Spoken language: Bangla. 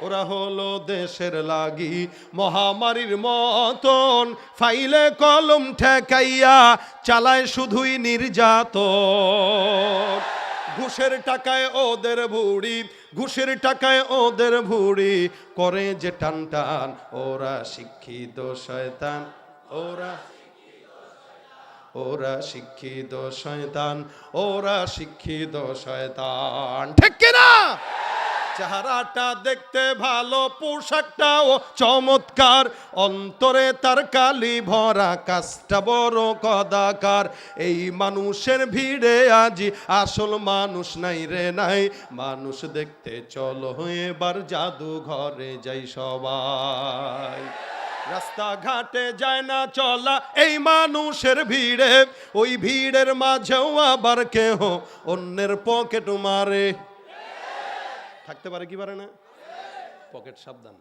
ওরা হলো দেশের লাগি মহামারীর মতন। ফাইলে কলম ঠেকাইয়া চালায় শুধুই নির্যাতন। ঘুষের টাকায় ওদের ভুড়ি, ঘুষের টাকায় ওদের ভুড়ি। করে যে টান টান, ওরা শিক্ষিত শয়তান, ওরা ওরা শিক্ষিত শয়তান, ওরা শিক্ষিত শয়তান। ঠিক কিনা? চেহারাটা দেখতে ভালো, পোশাকটাও চমৎকার। অন্তরে তার কালি ভরা, কাজটা বড় কদাকার। এই মানুষের ভিড়ে আজি আসল মানুষ নাই রে নাই। মানুষ দেখতে চলো, এবার জাদু ঘরে যাই সবাই। রাস্তাঘাটে যায় না চলা, এই মানুষের ভিড়ে। ওই ভিড়ের মাঝেও আবার কেহ অন্যের পকেট মারে। থাকতে পারে কি পারে না? পকেট সাবধান।